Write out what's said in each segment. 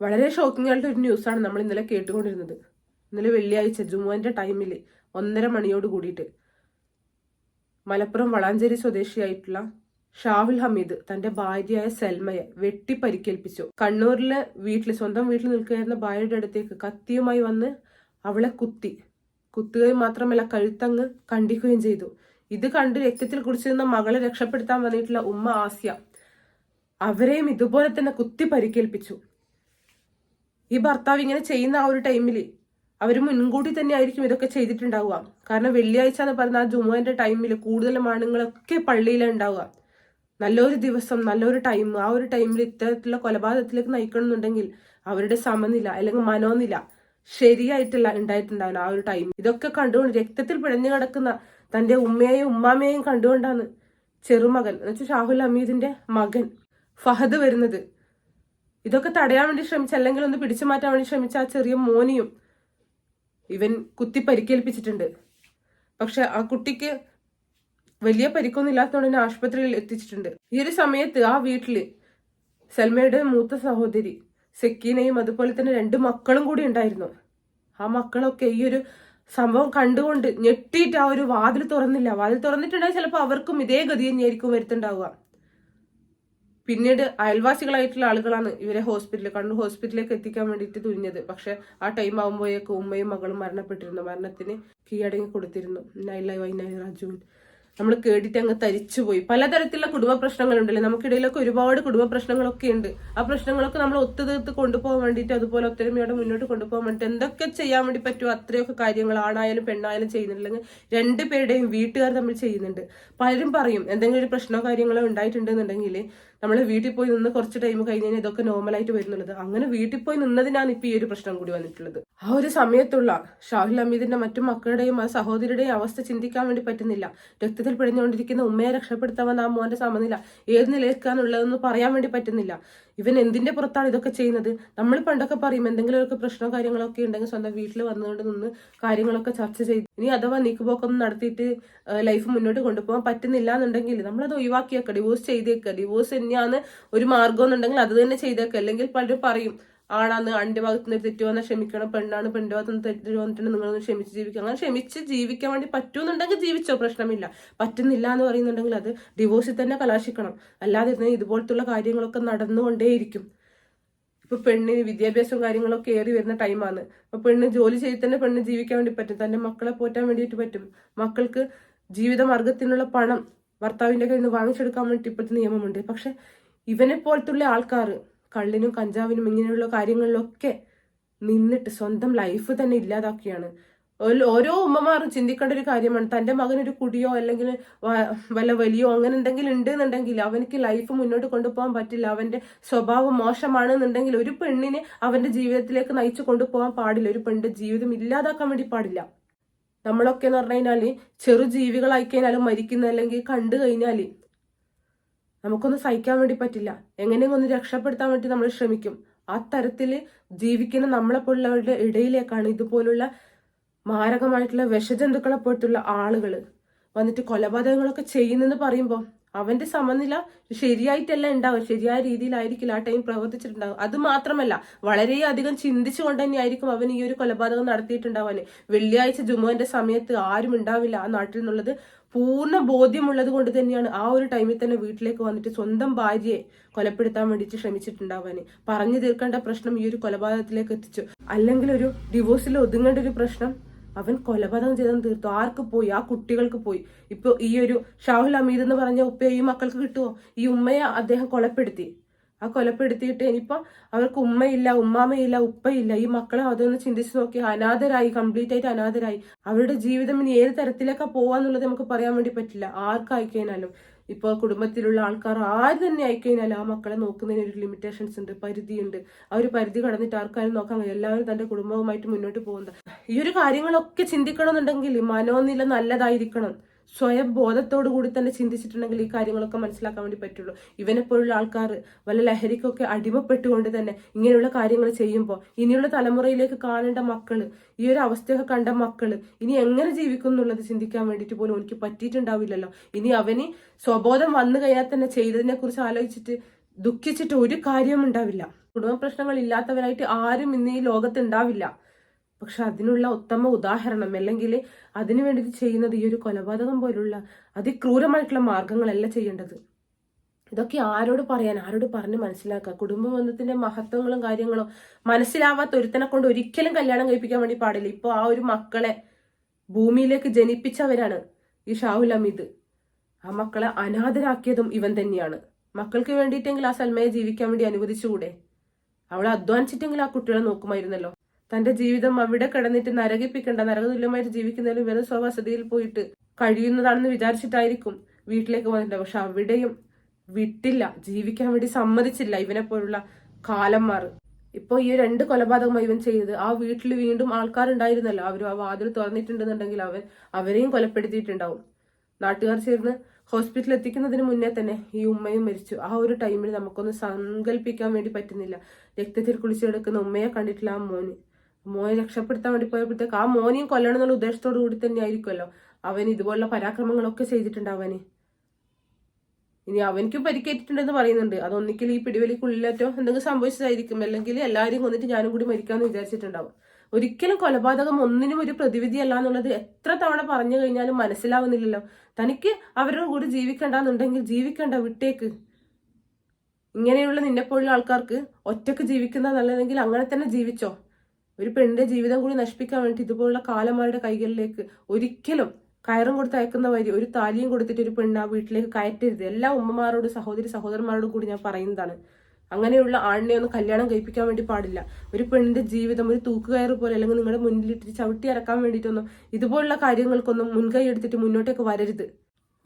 വളരെ ഷോക്കിംഗ് ആയിട്ട് ഒരു ന്യൂസാണ് നമ്മൾ ഇന്നലെ കേട്ടുകൊണ്ടിരുന്നത്. ഇന്നലെ വെള്ളിയാഴ്ച ജുമുവിന്റെ ടൈമിൽ ഒന്നര മണിയോട് കൂടിയിട്ട് മലപ്പുറം വളാഞ്ചേരി സ്വദേശിയായിട്ടുള്ള ഷാഹുൽ ഹമീദ് തന്റെ ഭാര്യയായ സെൽമയെ വെട്ടി പരിക്കേൽപ്പിച്ചു കണ്ണൂരിലെ വീട്ടിൽ സ്വന്തം വീട്ടിൽ നിൽക്കുകയായിരുന്ന ഭാര്യയുടെ അടുത്തേക്ക് കത്തിയുമായി വന്ന് അവളെ കുത്തി. കുത്തുകയും മാത്രമല്ല കഴുത്തങ്ങ് കണ്ടിക്കുകയും ചെയ്തു. ഇത് കണ്ട് രക്തത്തിൽ കുടിച്ചിരുന്ന മകളെ രക്ഷപ്പെടുത്താൻ വന്നിട്ടുള്ള ഉമ്മ ആസ്യ അവരെയും ഇതുപോലെ തന്നെ കുത്തി പരിക്കേൽപ്പിച്ചു ഈ ഭർത്താവ് ഇങ്ങനെ ചെയ്യുന്ന ആ ഒരു ടൈമിൽ അവർ മുൻകൂട്ടി തന്നെ ആയിരിക്കും ഇതൊക്കെ ചെയ്തിട്ടുണ്ടാവുക. കാരണം വെള്ളിയാഴ്ച എന്ന് പറഞ്ഞ ആ ജുമുവിന്റെ ടൈമിൽ കൂടുതൽ ആണുങ്ങളൊക്കെ പള്ളിയിലുണ്ടാവുക നല്ലൊരു ദിവസം നല്ലൊരു ടൈം ആ ഒരു ടൈമിൽ ഇത്തരത്തിലുള്ള കൊലപാതകത്തിലേക്ക് നയിക്കണമെന്നുണ്ടെങ്കിൽ അവരുടെ സമനില അല്ലെങ്കിൽ മനോനില ശരിയായിട്ടില്ല ഉണ്ടായിട്ടുണ്ടാവില്ല ആ ഒരു ടൈം. ഇതൊക്കെ കണ്ടുകൊണ്ട് രക്തത്തിൽ പിഴഞ്ഞു കിടക്കുന്ന തന്റെ ഉമ്മയെയും ഉമ്മാമയെയും കണ്ടുകൊണ്ടാണ് ചെറുമകൻ എന്ന് വെച്ചാൽ ഷാഹുൽ ഹമീദിന്റെ മകൻ ഫഹദ് വരുന്നത്. ഇതൊക്കെ തടയാൻ വേണ്ടി ശ്രമിച്ച അല്ലെങ്കിൽ ഒന്ന് പിടിച്ചു മാറ്റാൻ വേണ്ടി ശ്രമിച്ച ആ ചെറിയ മോനിയും ഇവൻ കുത്തി പരിക്കേൽപ്പിച്ചിട്ടുണ്ട്. പക്ഷെ ആ കുട്ടിക്ക് വലിയ പരിക്കൊന്നും ഇല്ലാത്തതുകൊണ്ട് തന്നെ ആശുപത്രിയിൽ എത്തിച്ചിട്ടുണ്ട്. ഈ ഒരു സമയത്ത് ആ വീട്ടിൽ സൽമയുടെ മൂത്ത സഹോദരി സെക്കീനയും അതുപോലെ തന്നെ രണ്ട് മക്കളും കൂടി ഉണ്ടായിരുന്നു. ആ മക്കളൊക്കെ ഈ ഒരു സംഭവം കണ്ടുകൊണ്ട് ഞെട്ടിയിട്ട് ആ ഒരു വാതിൽ തുറന്നില്ല. വാതിൽ തുറന്നിട്ടുണ്ടെങ്കിൽ ചിലപ്പോൾ അവർക്കും ഇതേ ഗതി തന്നെയായിരിക്കും വരുത്തുണ്ടാവുക. പിന്നീട് അയൽവാസികളായിട്ടുള്ള ആളുകളാണ് ഇവരെ ഹോസ്പിറ്റലിൽ കണ്ണൂർ ഹോസ്പിറ്റലിലേക്ക് എത്തിക്കാൻ വേണ്ടിയിട്ട് തുനിഞ്ഞത്. പക്ഷെ ആ ടൈം ആകുമ്പോഴേക്ക് ഉമ്മയും മകളും മരണപ്പെട്ടിരുന്നു. മരണത്തിന് കീഴടങ്ങി കൊടുത്തിരുന്നു. നൈല വൈനായി രാജുവിൻ നമ്മൾ കേട്ടിട്ട് അങ്ങ് തരിച്ചുപോയി പലതരത്തിലുള്ള കുടുംബ പ്രശ്നങ്ങളുണ്ടല്ലേ? നമുക്കിടയിലൊക്കെ ഒരുപാട് കുടുംബ പ്രശ്നങ്ങളൊക്കെ ഉണ്ട്. ആ പ്രശ്നങ്ങളൊക്കെ നമ്മൾ ഒത്തുതീർത്ത് കൊണ്ടുപോകാൻ വേണ്ടിയിട്ട് അതുപോലെ ഒത്തൊരുമയോടെ മുന്നോട്ട് കൊണ്ടുപോകാൻ വേണ്ടിയിട്ട് എന്തൊക്കെ ചെയ്യാൻ വേണ്ടി പറ്റുമോ? അത്രയൊക്കെ കാര്യങ്ങൾ ആണായാലും പെണ്ണായാലും ചെയ്യുന്നുണ്ടെങ്കിൽ രണ്ടുപേരുടെയും വീട്ടുകാർ തമ്മിൽ ചെയ്യുന്നുണ്ട്. പലരും പറയും എന്തെങ്കിലും ഒരു പ്രശ്നമോ കാര്യങ്ങളോ ഉണ്ടായിട്ടുണ്ടെന്നുണ്ടെങ്കിൽ നമ്മൾ വീട്ടിൽ പോയി നിന്ന് കുറച്ച് ടൈം കഴിഞ്ഞ് കഴിഞ്ഞാൽ ഇതൊക്കെ നോർമലായിട്ട് വരുന്നുള്ളത്. അങ്ങനെ വീട്ടിൽ പോയി നിന്നതിനാണ് ഇപ്പൊ ഈ ഒരു പ്രശ്നം കൂടി വന്നിട്ടുള്ളത്. ആ ഒരു സമയത്തുള്ള ഷാഹുൽ അമീദിന്റെ മറ്റു മക്കളുടെയും ആ സഹോദരിയുടെയും അവസ്ഥ ചിന്തിക്കാൻ വേണ്ടി പറ്റുന്നില്ല. രക്തത്തിൽ പിഴഞ്ഞുകൊണ്ടിരിക്കുന്ന ഉമ്മയെ രക്ഷപ്പെടുത്താൻ ആ മോന്റെ സമനില ഏത് നിലയിൽക്കാനുള്ളതെന്ന് പറയാൻ വേണ്ടി പറ്റുന്നില്ല. ഇവൻ എന്തിന്റെ പുറത്താണ് ഇതൊക്കെ ചെയ്യുന്നത്? നമ്മൾ പണ്ടൊക്കെ പറയും എന്തെങ്കിലുമൊക്കെ പ്രശ്നമോ കാര്യങ്ങളൊക്കെ ഉണ്ടെങ്കിൽ സ്വന്തം വീട്ടിൽ വന്നുകൊണ്ട് നിന്ന് കാര്യങ്ങളൊക്കെ ചർച്ച ചെയ്ത് ഇനി അഥവാ നീക്കുപോക്കൊന്നും നടത്തിയിട്ട് ലൈഫ് മുന്നോട്ട് കൊണ്ടുപോകാൻ പറ്റുന്നില്ല എന്നുണ്ടെങ്കിൽ നമ്മളത് ഒഴിവാക്കിയേക്കുക ഡിവോഴ്സ് ചെയ്തേക്കുക ഡിവോഴ്സ് തന്നെയാണ് ഒരു മാർഗം എന്നുണ്ടെങ്കിൽ അത് തന്നെ ചെയ്തേക്കുക അല്ലെങ്കിൽ പലരും പറയും ആണാന്ന് ആണിന്റെ ഭാഗത്ത് നിന്ന് തെറ്റ് വന്നാൽ ക്ഷമിക്കണം പെണ്ണാണ് പെണ്ണിന്റെ ഭാഗത്ത് നിന്ന് തെറ്റ് വന്നിട്ടുണ്ട് നിങ്ങളൊന്ന് ക്ഷമിച്ച് ജീവിക്കുക. അങ്ങനെ ക്ഷമിച്ച് ജീവിക്കാൻ വേണ്ടി പറ്റുമെന്നുണ്ടെങ്കിൽ ജീവിച്ചോ പ്രശ്നമില്ല. പറ്റുന്നില്ല എന്ന് പറയുന്നുണ്ടെങ്കിൽ അത് ഡിവോഴ്സിൽ തന്നെ കലാശിക്കണം. അല്ലാതെ ഇതുപോലത്തുള്ള കാര്യങ്ങളൊക്കെ നടന്നുകൊണ്ടേയിരിക്കും. ഇപ്പൊ പെണ്ണിന് വിദ്യാഭ്യാസവും കാര്യങ്ങളൊക്കെ ഏറി വരുന്ന ടൈമാണ് അപ്പൊ പെണ്ണ് ജോലി ചെയ്ത് തന്നെ പെണ്ണ് ജീവിക്കാൻ വേണ്ടി പറ്റും. തന്റെ മക്കളെ പോറ്റാൻ വേണ്ടിയിട്ട് പറ്റും. മക്കൾക്ക് ജീവിതമാർഗത്തിനുള്ള പണം ഭർത്താവിന്റെ കയ്യിൽ നിന്ന് വാങ്ങിച്ചെടുക്കാൻ വേണ്ടിയിട്ട് ഇപ്പോഴത്തെ നിയമമുണ്ട്. പക്ഷെ ഇവനെ പോലത്തുള്ള ആൾക്കാർ കള്ളിനും കഞ്ചാവിനും ഇങ്ങനെയുള്ള കാര്യങ്ങളിലൊക്കെ നിന്നിട്ട് സ്വന്തം ലൈഫ് തന്നെ ഇല്ലാതാക്കിയാണ്. ഓരോ- ഉമ്മമാരും ചിന്തിക്കേണ്ട ഒരു കാര്യമാണ്. തന്റെ മകനൊരു കുടിയോ അല്ലെങ്കിൽ വല്ല വലിയോ അങ്ങനെ എന്തെങ്കിലും ഉണ്ട് എന്നുണ്ടെങ്കിൽ അവനക്ക് ലൈഫ് മുന്നോട്ട് കൊണ്ടുപോകാൻ പറ്റില്ല. അവന്റെ സ്വഭാവം മോശമാണെന്നുണ്ടെങ്കിൽ ഒരു പെണ്ണിനെ അവന്റെ ജീവിതത്തിലേക്ക് നയിച്ചു കൊണ്ടുപോകാൻ പാടില്ല. ഒരു പെണ്ണിന്റെ ജീവിതം ഇല്ലാതാക്കാൻ വേണ്ടി പാടില്ല. നമ്മളൊക്കെ എന്ന് പറഞ്ഞു കഴിഞ്ഞാൽ ചെറു ജീവികളായി കഴിഞ്ഞാലും മരിക്കുന്ന അല്ലെങ്കിൽ കണ്ടു കഴിഞ്ഞാൽ നമുക്കൊന്നും സഹിക്കാൻ വേണ്ടി പറ്റില്ല. എങ്ങനെയും ഒന്ന് രക്ഷപ്പെടുത്താൻ വേണ്ടി നമ്മൾ ശ്രമിക്കും. ആ തരത്തിൽ ജീവിക്കുന്ന നമ്മളെ പോലുള്ളവരുടെ ഇടയിലേക്കാണ് ഇതുപോലുള്ള മാരകമായിട്ടുള്ള വിഷജന്തുക്കളെ പോലത്തുള്ള ആളുകൾ വന്നിട്ട് കൊലപാതകങ്ങളൊക്കെ ചെയ്യുന്നെന്ന് പറയുമ്പോൾ അവന്റെ സമനില ശരിയായിട്ടല്ല ഉണ്ടാവും. ശരിയായ രീതിയിലായിരിക്കില്ല ആ ടൈം പ്രവർത്തിച്ചിട്ടുണ്ടാവും അത് മാത്രമല്ല വളരെയധികം ചിന്തിച്ചുകൊണ്ട് തന്നെയായിരിക്കും അവൻ ഈ ഒരു കൊലപാതകം നടത്തിയിട്ടുണ്ടാവാന്. വെള്ളിയാഴ്ച ജുമുവിന്റെ സമയത്ത് ആരും ഉണ്ടാവില്ല ആ നാട്ടിൽ നിന്നുള്ളത് പൂർണ ബോധ്യമുള്ളത് കൊണ്ട് തന്നെയാണ് ആ ഒരു ടൈമിൽ തന്നെ വീട്ടിലേക്ക് വന്നിട്ട് സ്വന്തം ഭാര്യയെ കൊലപ്പെടുത്താൻ വേണ്ടിയിട്ട് ശ്രമിച്ചിട്ടുണ്ടാവാന്. പറഞ്ഞു തീർക്കേണ്ട പ്രശ്നം ഈ ഒരു കൊലപാതകത്തിലേക്ക് എത്തിച്ചു. അല്ലെങ്കിൽ ഒരു ഡിവോഴ്സിൽ ഒതുങ്ങേണ്ട ഒരു പ്രശ്നം അവൻ കൊലപാതകം ചെയ്തെന്ന് തീർത്തു? ആർക്ക് പോയി? ആ കുട്ടികൾക്ക് പോയി. ഇപ്പൊ ഈ ഒരു ഷാഹുൽ അമീദ് എന്ന് പറഞ്ഞ ഉപ്പയെ ഈ മക്കൾക്ക് കിട്ടുമോ ഈ ഉമ്മയെ അദ്ദേഹം കൊലപ്പെടുത്തി. ആ കൊലപ്പെടുത്തിയിട്ട് ഇനിയിപ്പോ അവർക്ക് ഉമ്മയില്ല ഉമ്മാമയില്ല ഉപ്പയില്ല. ഈ മക്കളെ അതൊന്ന് ചിന്തിച്ചു നോക്കി. അനാഥരായി കംപ്ലീറ്റ് ആയിട്ട് അനാഥരായി. അവരുടെ ജീവിതം ഇനി ഏത് തരത്തിലൊക്കെ പോവാന്നുള്ളത് നമുക്ക് പറയാൻ വേണ്ടി പറ്റില്ല. ആർക്കായിക്കഴിഞ്ഞാലും. ഇപ്പോൾ കുടുംബത്തിലുള്ള ആൾക്കാർ ആര് തന്നെ ആയിക്കഴിഞ്ഞാലും ആ മക്കളെ നോക്കുന്നതിന് ഒരു ലിമിറ്റേഷൻസ് ഉണ്ട് പരിധിയുണ്ട്. ആ ഒരു പരിധി കടന്നിട്ട് ആർക്കാരും നോക്കാൻ എല്ലാവരും തന്റെ കുടുംബവുമായിട്ട് മുന്നോട്ട് പോകുന്നത്. ഈ ഒരു കാര്യങ്ങളൊക്കെ ചിന്തിക്കണമെന്നുണ്ടെങ്കിൽ മനോനില നല്ലതായിരിക്കണം. സ്വയം ബോധത്തോടു കൂടി തന്നെ ചിന്തിച്ചിട്ടുണ്ടെങ്കിൽ ഈ കാര്യങ്ങളൊക്കെ മനസ്സിലാക്കാൻ വേണ്ടി പറ്റുള്ളൂ. ഇവനെ പോലുള്ള ആൾക്കാർ വല്ല ലഹരിക്കൊക്കെ അടിമപ്പെട്ടുകൊണ്ട് തന്നെ ഇങ്ങനെയുള്ള കാര്യങ്ങൾ ചെയ്യുമ്പോൾ ഇനിയുള്ള തലമുറയിലേക്ക് കാണേണ്ട മക്കൾ ഈ ഒരു അവസ്ഥയൊക്കെ കണ്ട മക്കൾ ഇനി എങ്ങനെ ജീവിക്കും എന്നുള്ളത് ചിന്തിക്കാൻ വേണ്ടിയിട്ട് പോലും എനിക്ക് പറ്റിയിട്ടുണ്ടാവില്ലല്ലോ. ഇനി അവന് സ്വബോധം വന്നു കഴിഞ്ഞാൽ തന്നെ ചെയ്തതിനെ കുറിച്ച് ആലോചിച്ചിട്ട് ദുഃഖിച്ചിട്ട് ഒരു കാര്യവും ഉണ്ടാവില്ല. കുടുംബ പ്രശ്നങ്ങൾ ഇല്ലാത്തവരായിട്ട് ആരും ഇന്ന് ഈ ലോകത്ത് ഉണ്ടാവില്ല. പക്ഷെ അതിനുള്ള ഉത്തമ ഉദാഹരണം അല്ലെങ്കിൽ അതിനു വേണ്ടിയിട്ട് ചെയ്യുന്നത് ഈ ഒരു കൊലപാതകം പോലുള്ള അതിക്രൂരമായിട്ടുള്ള മാർഗങ്ങളല്ല ചെയ്യേണ്ടത്. ഇതൊക്കെ ആരോട് പറയാൻ ആരോട് പറഞ്ഞ് മനസ്സിലാക്കുക. കുടുംബ ബന്ധത്തിന്റെ മഹത്വങ്ങളും കാര്യങ്ങളും മനസ്സിലാവാത്ത ഒരുത്തനെ കൊണ്ട് ഒരിക്കലും കല്യാണം കഴിപ്പിക്കാൻ വേണ്ടി പാടില്ല. ഇപ്പോൾ ആ ഒരു മക്കളെ ഭൂമിയിലേക്ക് ജനിപ്പിച്ചവരാണ് ഈ ഷാഹുൽ അമീദ് ആ മക്കളെ അനാഥരാക്കിയതും ഇവൻ തന്നെയാണ്. മക്കൾക്ക് വേണ്ടിയിട്ടെങ്കിൽ ആ സൽമയെ ജീവിക്കാൻ വേണ്ടി അനുവദിച്ചുകൂടെ? അവളെ അധ്വാനിച്ചിട്ടെങ്കിൽ ആ കുട്ടികളെ നോക്കുമായിരുന്നല്ലോ. തന്റെ ജീവിതം അവിടെ കിടന്നിട്ട് നരകിപ്പിക്കണ്ട നരകതുല്യമായിട്ട് ജീവിക്കുന്നതിലും വെറും സ്വവസതിയിൽ പോയിട്ട് കഴിയുന്നതാണെന്ന് വിചാരിച്ചിട്ടായിരിക്കും വീട്ടിലേക്ക് വന്നിട്ടുണ്ട് പക്ഷെ അവിടെയും വിട്ടില്ല ജീവിക്കാൻ വേണ്ടി സമ്മതിച്ചില്ല ഇവനെ പോലുള്ള കാലന്മാർ. ഇപ്പൊ ഈ രണ്ട് കൊലപാതകമായി ഇവൻ ചെയ്തത് ആ വീട്ടിൽ വീണ്ടും ആൾക്കാരുണ്ടായിരുന്നല്ലോ. അവർ ആ വാതിൽ തുറന്നിട്ടുണ്ടെന്നുണ്ടെങ്കിൽ അവൻ അവരെയും കൊലപ്പെടുത്തിയിട്ടുണ്ടാവും. നാട്ടുകാർ ചേർന്ന് ഹോസ്പിറ്റലിൽ എത്തിക്കുന്നതിന് മുന്നേ തന്നെ ഈ ഉമ്മയും മരിച്ചു. ആ ഒരു ടൈമിൽ നമുക്കൊന്ന് സങ്കല്പിക്കാൻ വേണ്ടി പറ്റുന്നില്ല. രക്തത്തിൽ കുളിച്ചെടുക്കുന്ന ഉമ്മയെ കണ്ടിട്ടില്ല ആ മോന്. മോനെ രക്ഷപ്പെടുത്താൻ വേണ്ടി പോയപ്പോഴത്തേക്ക് ആ മോനെയും കൊല്ലണം എന്നുള്ള ഉദ്ദേശത്തോടു കൂടി തന്നെ ആയിരിക്കുമല്ലോ അവൻ ഇതുപോലുള്ള പരാക്രമങ്ങളൊക്കെ ചെയ്തിട്ടുണ്ടാവാന് ഇനി അവനിക്കും പരിക്കേറ്റിട്ടുണ്ടെന്ന് പറയുന്നുണ്ട്. അതൊന്നിക്കൽ ഈ പിടിവലിക്കുള്ളിലേറ്റോ എന്തെങ്കിലും സംഭവിച്ചതായിരിക്കും. അല്ലെങ്കിൽ എല്ലാവരും കൊന്നിട്ട് ഞാനും കൂടി മരിക്കാന്ന് വിചാരിച്ചിട്ടുണ്ടാവും. ഒരിക്കലും കൊലപാതകം ഒന്നിനും ഒരു പ്രതിവിധി അല്ല എന്നുള്ളത് എത്ര തവണ പറഞ്ഞു കഴിഞ്ഞാലും മനസ്സിലാവുന്നില്ലല്ലോ. തനിക്ക് അവരുടെ കൂടെ ജീവിക്കണ്ടെന്നുണ്ടെങ്കിൽ ജീവിക്കണ്ട വിട്ടേക്ക്. ഇങ്ങനെയുള്ള നിന്നെപ്പോലുള്ള ആൾക്കാർക്ക് ഒറ്റയ്ക്ക് ജീവിക്കുന്ന നല്ലതെങ്കിൽ അങ്ങനെ തന്നെ ജീവിച്ചോ? ഒരു പെണ്ണിന്റെ ജീവിതം കൂടി നശിപ്പിക്കാൻ വേണ്ടി ഇതുപോലുള്ള കാലന്മാരുടെ കൈകളിലേക്ക് ഒരിക്കലും കയറും കൊടുത്ത് അയക്കുന്ന വഴി ഒരു താലിയും കൊടുത്തിട്ട് ഒരു പെണ്ണ് ആ വീട്ടിലേക്ക് കയറ്റരുത്. എല്ലാ ഉമ്മമാരോടും സഹോദരി സഹോദരന്മാരോടും കൂടി ഞാൻ പറയുന്നതാണ്. അങ്ങനെയുള്ള ആണിനെ ഒന്നും കല്യാണം കഴിപ്പിക്കാൻ വേണ്ടി പാടില്ല. ഒരു പെണ്ണിന്റെ ജീവിതം ഒരു തൂക്കുകയറ് പോലെ അല്ലെങ്കിൽ നിങ്ങളുടെ മുന്നിലിട്ട് ചവിട്ടി ഇറക്കാൻ വേണ്ടിയിട്ടൊന്നും ഇതുപോലുള്ള കാര്യങ്ങൾക്കൊന്നും മുൻകൈ എടുത്തിട്ട് മുന്നോട്ടേക്ക് വരരുത്.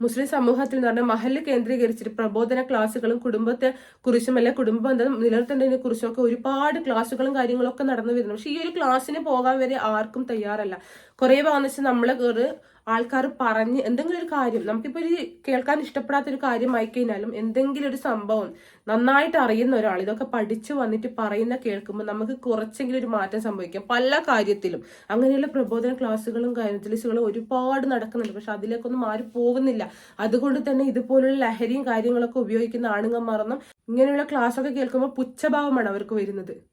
മുസ്ലിം സമൂഹത്തിൽ എന്ന് പറഞ്ഞാൽ മഹൽ കേന്ദ്രീകരിച്ചിട്ട് പ്രബോധന ക്ലാസ്സുകളും കുടുംബത്തെ കുറിച്ചും അല്ലെ കുടുംബ ബന്ധം നിലനിർത്തേണ്ടതിനെ കുറിച്ചും ഒക്കെ ഒരുപാട് ക്ലാസ്സുകളും കാര്യങ്ങളൊക്കെ നടന്നു വരുന്നു. പക്ഷെ ഈ ഒരു ക്ലാസ്സിന് പോകാൻ വരെ ആർക്കും തയ്യാറല്ല. കുറെ ഭാഗം വെച്ചാൽ നമ്മളെ കയറി ആൾക്കാർ പറഞ്ഞ് എന്തെങ്കിലും ഒരു കാര്യം നമുക്കിപ്പോ ഒരു കേൾക്കാൻ ഇഷ്ടപ്പെടാത്ത ഒരു കാര്യമായി ആയിക്കഴിഞ്ഞാലും എന്തെങ്കിലും ഒരു സംഭവം നന്നായിട്ട് അറിയുന്ന ഒരാൾ ഇതൊക്കെ പഠിച്ചു വന്നിട്ട് പറയുന്ന കേൾക്കുമ്പോൾ നമുക്ക് കുറച്ചെങ്കിലും ഒരു മാറ്റം സംഭവിക്കാം. പല കാര്യത്തിലും. അങ്ങനെയുള്ള പ്രബോധന ക്ലാസ്സുകളും മജ്ലിസുകളും ഒരുപാട് നടക്കുന്നുണ്ട്. പക്ഷെ അതിലേക്കൊന്നും ആരും പോകുന്നില്ല. അതുകൊണ്ട് തന്നെ ഇതുപോലുള്ള ലഹരിയും കാര്യങ്ങളൊക്കെ ഉപയോഗിക്കുന്ന ആണുങ്ങന്മാരൊന്നും ഇങ്ങനെയുള്ള ക്ലാസ്സൊക്കെ കേൾക്കുമ്പോൾ പുച്ഛഭാവമാണ് അവർക്ക് വരുന്നത്.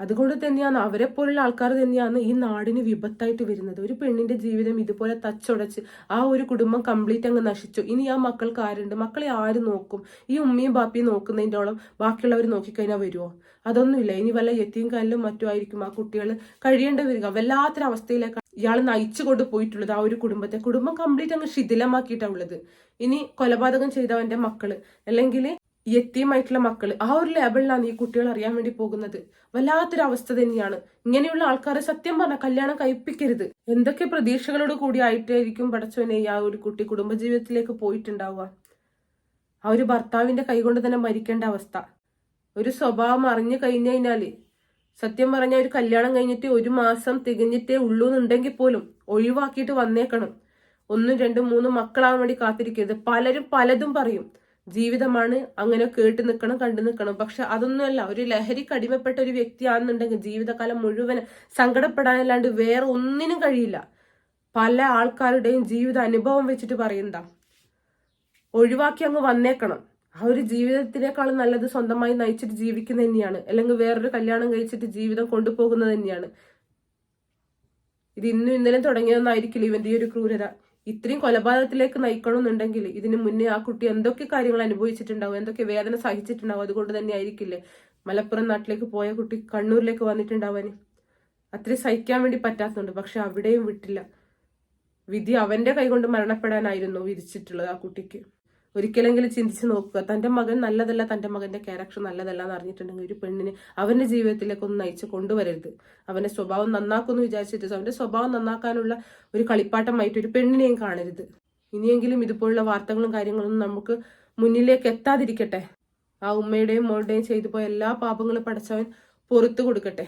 അതുകൊണ്ട് തന്നെയാണ് അവരെ പോലുള്ള ആൾക്കാർ തന്നെയാണ് ഈ നാടിന് വിപത്തായിട്ട് വരുന്നത്. ഒരു പെണ്ണിന്റെ ജീവിതം ഇതുപോലെ തച്ചുടച്ച് ആ ഒരു കുടുംബം കംപ്ലീറ്റ് അങ്ങ് നശിച്ചു. ഇനി ആ മക്കൾക്ക് ആരുണ്ട്? മക്കളെ ആര് നോക്കും? ഈ ഉമ്മയും ബാപ്പിയും നോക്കുന്നതിന്റെ ബാക്കിയുള്ളവർ നോക്കിക്കഴിഞ്ഞാൽ വരുമോ അതൊന്നുമില്ല. ഇനി വല്ല എത്തിയും കാലിലും മറ്റും ആയിരിക്കും ആ കുട്ടികൾ കഴിയേണ്ടി വരിക. വല്ലാത്തൊരവസ്ഥയിലേക്ക് ഇയാൾ നയിച്ചു കൊണ്ട് പോയിട്ടുള്ളത് ആ ഒരു കുടുംബത്തെ. കുടുംബം കംപ്ലീറ്റ് അങ്ങ് ശിഥിലമാക്കിയിട്ടാണ് ഉള്ളത്. ഇനി കൊലപാതകം ചെയ്തവന്റെ മക്കൾ. അല്ലെങ്കിൽ യത്തീമായിട്ടുള്ള മക്കൾ ആ ഒരു ലേബിളിലാണ് ഈ കുട്ടികൾ അറിയാൻ വേണ്ടി പോകുന്നത്. വല്ലാത്തൊരു അവസ്ഥ തന്നെയാണ്. ഇങ്ങനെയുള്ള ആൾക്കാരെ സത്യം പറഞ്ഞാൽ കല്യാണം കഴിപ്പിക്കരുത്. എന്തൊക്കെ പ്രതീക്ഷകളോട് കൂടി ആയിട്ടായിരിക്കും പടച്ചോനെ ആ ഒരു കുട്ടി കുടുംബജീവിതത്തിലേക്ക് പോയിട്ടുണ്ടാവുക? ആ ഒരു ഭർത്താവിന്റെ കൈകൊണ്ട് തന്നെ മരിക്കേണ്ട അവസ്ഥ. ഒരു സ്വഭാവം അറിഞ്ഞു കഴിഞ്ഞു കഴിഞ്ഞാൽ സത്യം പറഞ്ഞ ഒരു കല്യാണം കഴിഞ്ഞിട്ട് ഒരു മാസം തികഞ്ഞിട്ടേ ഉള്ളൂ എന്നുണ്ടെങ്കിൽ പോലും ഒഴിവാക്കിയിട്ട് വന്നേക്കണം. ഒന്നും രണ്ടും മൂന്നും മക്കളാവാൻ വേണ്ടി കാത്തിരിക്കരുത്. പലരും പലതും പറയും. ജീവിതമാണ് അങ്ങനെ കേട്ട് നിൽക്കണം കണ്ടു നിൽക്കണം പക്ഷെ അതൊന്നുമല്ല ഒരു ലഹരിക്ക് അടിമപ്പെട്ട ഒരു വ്യക്തിയാണെന്നുണ്ടെങ്കിൽ ജീവിതകാലം മുഴുവൻ സങ്കടപ്പെടാനല്ലാണ്ട് വേറെ ഒന്നിനും കഴിയില്ല. പല ആൾക്കാരുടെയും ജീവിത അനുഭവം വെച്ചിട്ട് പറയുന്നതാ. ഒഴിവാക്കി അങ്ങ് വന്നേക്കണം. ആ ഒരു ജീവിതത്തിനേക്കാളും നല്ലത് സ്വന്തമായി നയിച്ചിട്ട് ജീവിക്കുന്നത് തന്നെയാണ്. അല്ലെങ്കിൽ വേറൊരു കല്യാണം കഴിച്ചിട്ട് ജീവിതം കൊണ്ടുപോകുന്നത് തന്നെയാണ്. ഇത് ഇന്നും ഇന്നലെ തുടങ്ങിയതൊന്നായിരിക്കില്ല ഇവന്റെ ഈ ഒരു ക്രൂരത. ഇത്രയും കൊലപാതകത്തിലേക്ക് നയിക്കണമെന്നുണ്ടെങ്കിൽ ഇതിന് മുന്നേ ആ കുട്ടി എന്തൊക്കെ കാര്യങ്ങൾ അനുഭവിച്ചിട്ടുണ്ടാവും എന്തൊക്കെ വേദന സഹിച്ചിട്ടുണ്ടാവും അതുകൊണ്ട് തന്നെ ആയിരിക്കില്ലേ? മലപ്പുറം നാട്ടിലേക്ക് പോയ കുട്ടി കണ്ണൂരിലേക്ക് വന്നിട്ടുണ്ടാവാൻ. അത്രയും സഹിക്കാൻ വേണ്ടി പറ്റാത്തതുണ്ട് പക്ഷെ അവിടെയും വിട്ടില്ല. വിധി അവന്റെ കൈകൊണ്ട് മരണപ്പെടാനായിരുന്നു വിധിച്ചിട്ടുള്ളത് ആ കുട്ടിക്ക്. ഒരിക്കലെങ്കിലും ചിന്തിച്ച് നോക്കുക. തന്റെ മകൻ നല്ലതല്ല തന്റെ മകന്റെ ക്യാരക്ടർ നല്ലതല്ല എന്ന് അറിഞ്ഞിട്ടുണ്ടെങ്കിൽ ഒരു പെണ്ണിനെ അവന്റെ ജീവിതത്തിലേക്കൊന്നും നയിച്ച് കൊണ്ടുവരരുത്. അവന്റെ സ്വഭാവം നന്നാക്കുമെന്ന് വിചാരിച്ചിട്ട് അവന്റെ സ്വഭാവം നന്നാക്കാനുള്ള ഒരു കളിപ്പാട്ടമായിട്ട് ഒരു പെണ്ണിനെയും കാണരുത്. ഇനിയെങ്കിലും ഇതുപോലുള്ള വാർത്തകളും കാര്യങ്ങളൊന്നും നമുക്ക് മുന്നിലേക്ക് എത്താതിരിക്കട്ടെ. ആ ഉമ്മയുടെയും മോളുടെയും ചെയ്തു പോയ എല്ലാ പാപങ്ങളും പഠിച്ചവൻ പുറത്തു കൊടുക്കട്ടെ.